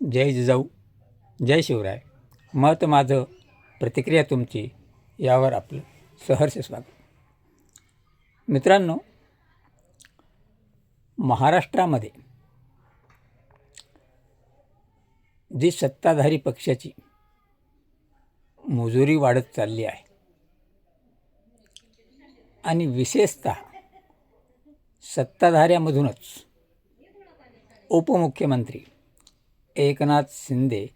जय जिजाऊ जय शिवराय. मत माझं प्रतिक्रिया तुमची यावर आपलं सहर्ष स्वागत. मित्रांनो महाराष्ट्रामध्ये जी सत्ताधारी पक्षाची मुजुरी वाढत चालली आहे आणि विशेषत सत्ताधाऱ्यामधूनच उपमुख्यमंत्री एकनाथ शिंदे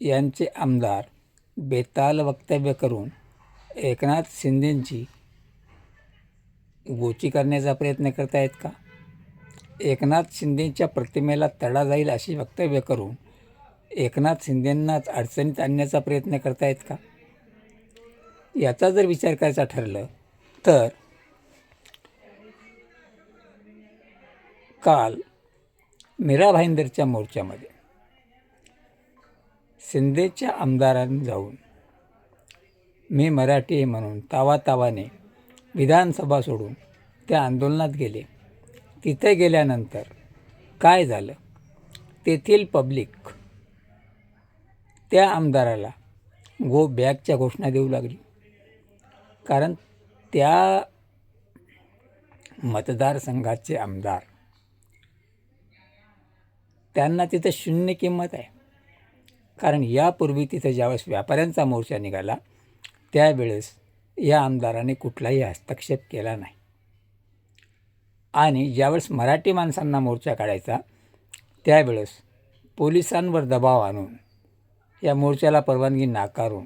यांचे आमदार बेताल वक्तव्य करून एकनाथ शिंदेंची गोची करण्याचा प्रयत्न करतायत का? एकनाथ शिंदेंच्या प्रतिमेला तडा जाईल अशी वक्तव्य करून एकनाथ शिंदेंनाच अडचणीत आणण्याचा प्रयत्न करतायत का? याचा जर विचार करायचा ठरलं तर काल मीरा भाईंदरच्या मोर्चामध्ये शिंदेच्या आमदारांनी जाऊन. मी मराठी आहे म्हणून तावातावाने विधानसभा सोडून त्या आंदोलनात गेले. तिथे गेल्यानंतर काय झालं? तेथील पब्लिक त्या आमदाराला गो बॅकच्या घोषणा देऊ लागली. कारण त्या मतदारसंघाचे आमदार त्यांना तिथं शून्य किंमत आहे. कारण यापूर्वी तिथं ज्यावेळेस व्यापाऱ्यांचा मोर्चा निघाला त्यावेळेस या आमदाराने कुठलाही हस्तक्षेप केला नाही. आणि ज्यावेळेस मराठी माणसांना मोर्चा काढायचा त्यावेळेस पोलिसांवर दबाव आणून या मोर्चाला परवानगी नाकारून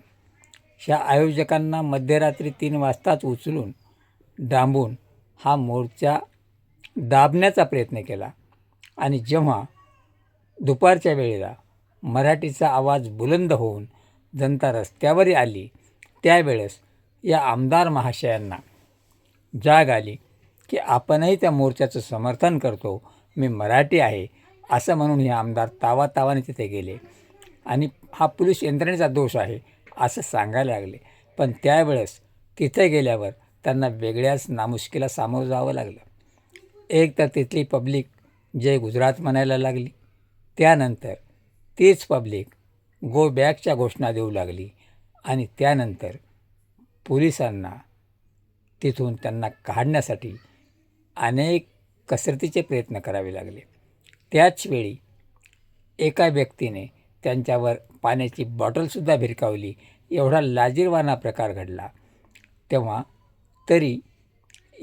ह्या आयोजकांना मध्यरात्री तीन वाजताच उचलून डांबून हा मोर्चा दाबण्याचा प्रयत्न केला. आणि जेव्हा दुपारच्या वेळेला मराठीचा आवाज बुलंद होऊन जनता रस्त्यावर आली. त्यावेळेस या आमदार महाशयांना जाग आली की आपणही त्या मोर्चाचं समर्थन करतो. मी मराठी आहे असं म्हणून हे आमदार तावातावाने तिथे गेले. आणि हा पोलीस यंत्रणेचा दोष आहे असं सांगायला लागले. पण त्यावेळेस तिथे गेल्यावर त्यांना वेगळ्याच नामुष्कीला सामोरं जावं लागलं. एक तर तिथली पब्लिक जय गुजरात म्हणायला लागली. त्यानंतर तेच पब्लिक गो बॅकच्या घोषणा देऊ लागली. आणि त्यानंतर पोलिसांना तिथून त्यांना काढण्यासाठी अनेक कसरतीचे प्रयत्न करावे लागले. त्याचवेळी एका व्यक्तीने त्यांच्यावर पाण्याची बॉटलसुद्धा भिरकावली. एवढा लाजीरवाना प्रकार घडला. तेव्हा तरी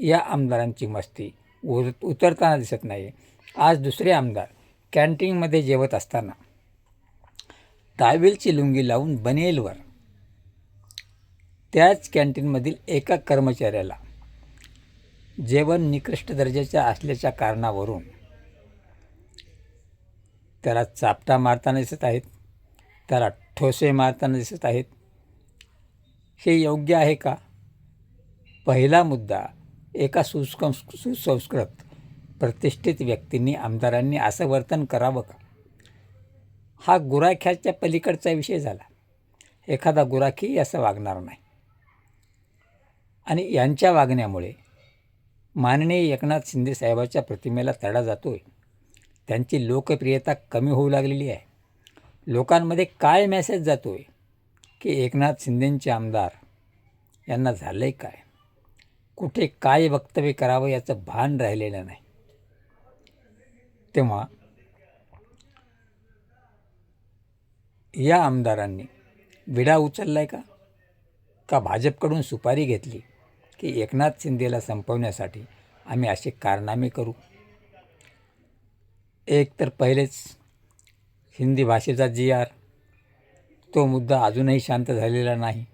या आमदारांची मस्ती उर उतरताना दिसत नाही आज दुसरे आमदार कॅन्टीनमध्ये जेवत असताना तावेलची लुंगी लावून बनेलवर. त्याच कॅन्टीनमधील एका कर्मचाऱ्याला जेवण निकृष्ट दर्जाच्या असल्याच्या कारणावरून त्याला चापटा मारताना दिसत आहेत त्याला ठोसे मारताना दिसत आहेत. हे योग्य आहे का? पहिला मुद्दा एका सुस्कं सुसंस्कृत प्रतिष्ठित व्यक्तींनी आमदारांनी असं वर्तन करावं का? हा गुराख्याच्या पलीकडचा विषय झाला. एखादा गुराखी असं वागणार नाही. आणि यांच्या वागण्यामुळे माननीय एकनाथ शिंदे साहेबाच्या प्रतिमेला तडा जातो आहे त्यांची लोकप्रियता कमी होऊ लागलेली आहे. लोकांमध्ये काय मेसेज जातो आहे की एकनाथ शिंदेंचे आमदार यांना झालं आहे काय? कुठे काय वक्तव्य करावं याचं भान राहिलेलं नाही. तेव्हा या आमदारांनी विडा उचलला आहे का? का भाजपकडून सुपारी घेतली की एकनाथ शिंदेला संपवण्यासाठी आम्ही असे कारनामे करू? एक तर पहिलेच हिंदी भाषेचा जी आर तो मुद्दा अजूनही शांत झालेला नाही.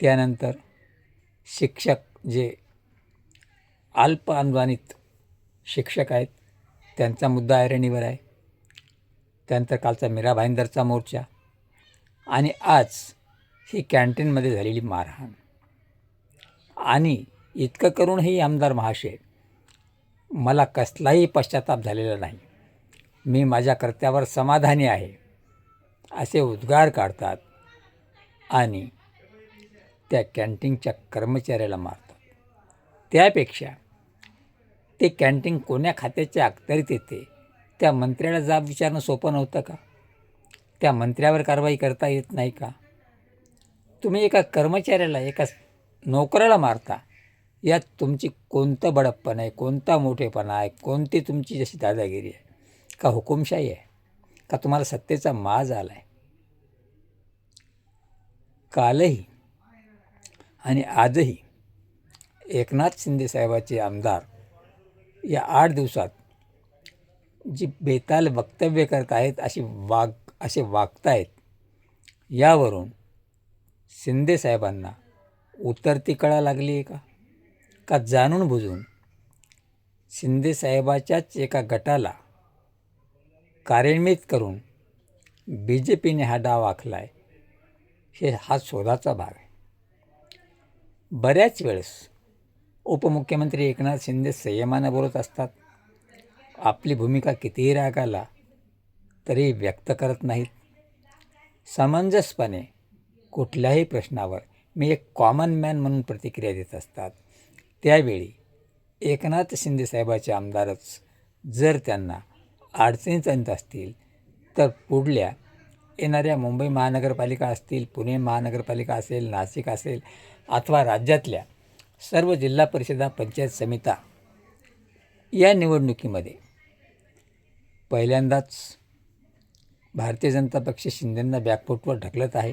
त्यानंतर शिक्षक जे अल्प अनुदानित शिक्षक आहेत त्यांचा मुद्दा ऐरणीवर आहे. त्यानंतर कालचा मीरा भाईंदरचा मोर्चा आणि आज ही कॅन्टीनमध्ये झालेली मारहाण. आणि इतकं करूनही आमदार महाशय मला कसलाही पश्चाताप झालेला नाही. मी माझ्या कर्त्यावर समाधानी आहे असे उद्गार काढतात आणि त्या कॅन्टीनच्या कर्मचाऱ्याला मारतात. त्यापेक्षा ते कॅन्टीन कोण्या खात्याच्या अखत्यारीत येते त्या मंत्र्याला जाब विचारणं सोपं नव्हतं का? त्या मंत्र्यावर कारवाई करता येत नाही का? तुम्ही एका कर्मचाऱ्याला एका नोकराला मारता. यात तुमची कोणतं बडप्पण आहे कोणता मोठेपणा आहे कोणती तुमची जशी दादागिरी आहे? का हुकुमशाही आहे? का तुम्हाला सत्तेचा माज आला आहे कालही आणि आजही एकनाथ शिंदे साहेबाचे आमदार या आठ दिवसात जी बेताल वक्तव्य करत आहेत अशी वाग असे वागतायत यावरून शिंदे साहेबांना उतरती कळा लागली आहे का? का जाणून बुजून शिंदे साहेबाच्याच एका गटाला कार्यान्वित करून बी जे पीने हा डाव आखला आहे हे हा शोधाचा भाग आहे. बऱ्याच वेळेस उपमुख्यमंत्री एकनाथ शिंदे संयमानं बोलत असतात. आपली भूमिका कितीही राग आला तरी व्यक्त करत नाहीत. समंजसपणे कुठल्याही प्रश्नावर मी एक कॉमन मॅन म्हणून प्रतिक्रिया देत असतात. त्यावेळी एकनाथ शिंदे साहेबाचे आमदारच जर त्यांना अडचणीत आणत असतील तर पुढल्या येणाऱ्या मुंबई महानगरपालिका असतील पुणे महानगरपालिका असेल नाशिक असेल अथवा राज्यातल्या सर्व जिल्हा परिषदा पंचायत समिता या निवडणुकीमध्ये पहिल्यांदाच भारतीय जनता पक्ष शिंदेंना बॅकफूटवर ढकलत आहे.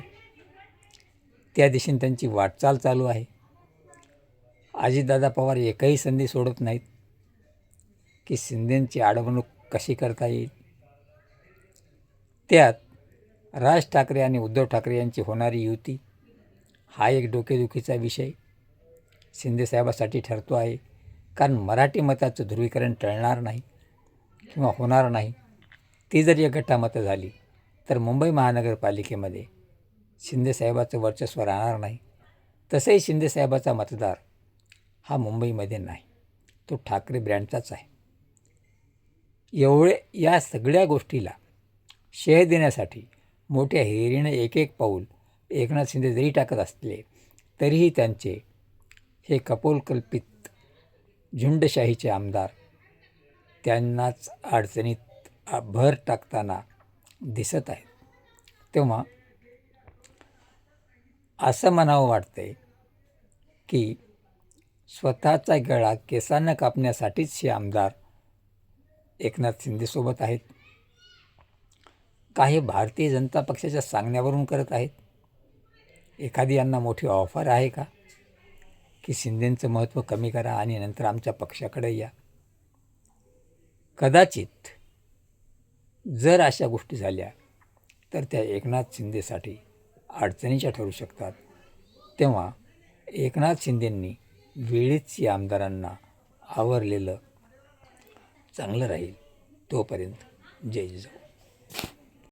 त्या दिशेने त्यांची वाटचाल चालू आहे. अजितदादा पवार एकही संधी सोडत नाहीत की शिंदेंची अडवणूक कशी करता येईल. त्यात राज ठाकरे आणि उद्धव ठाकरे यांची होणारी युती हा एक डोकेदुखीचा विषय. शिंदेसाहेबासाठी ठरतो आहे. कारण मराठी मताचं ध्रुवीकरण टळणार नाही. किंवा होणार नाही ती जर एक गटामतं झाली तर मुंबई महानगरपालिकेमध्ये शिंदेसाहेबाचं वर्चस्व राहणार नाही. तसंही शिंदेसाहेबाचा मतदार हा मुंबईमध्ये नाही. तो ठाकरे ब्रँडचाच आहे. एवढे या सगळ्या गोष्टीला शेह देण्यासाठी मोठ्या हिरीनं एक एक पाऊल एकनाथ शिंदे जरी टाकत असले तरीही त्यांचे हे कपोलकल्पित झुंडशाहीचे आमदार त्यांनाच अडचणीत भर टाकताना दिसत आहेत. तेव्हा असं म्हणावं वाटतंय की स्वतःचा गळा केसांना कापण्यासाठीच हे आमदार एकनाथ शिंदेसोबत आहेत. काही भारतीय जनता पक्षाच्या सांगण्यावरून करत आहेत. एखादी यांना मोठी ऑफर आहे का? की शिंदेंचं महत्त्व कमी करा आणि नंतर आमच्या पक्षाकडे या. कदाचित जर अशा गोष्टी झाल्या तर त्या एकनाथ शिंदेसाठी अडचणीच्या ठरू शकतात. तेव्हा एकनाथ शिंदेंनी वेळीच या आमदारांना आवरलेलं चांगलं राहील. तोपर्यंत जय जिजाऊ.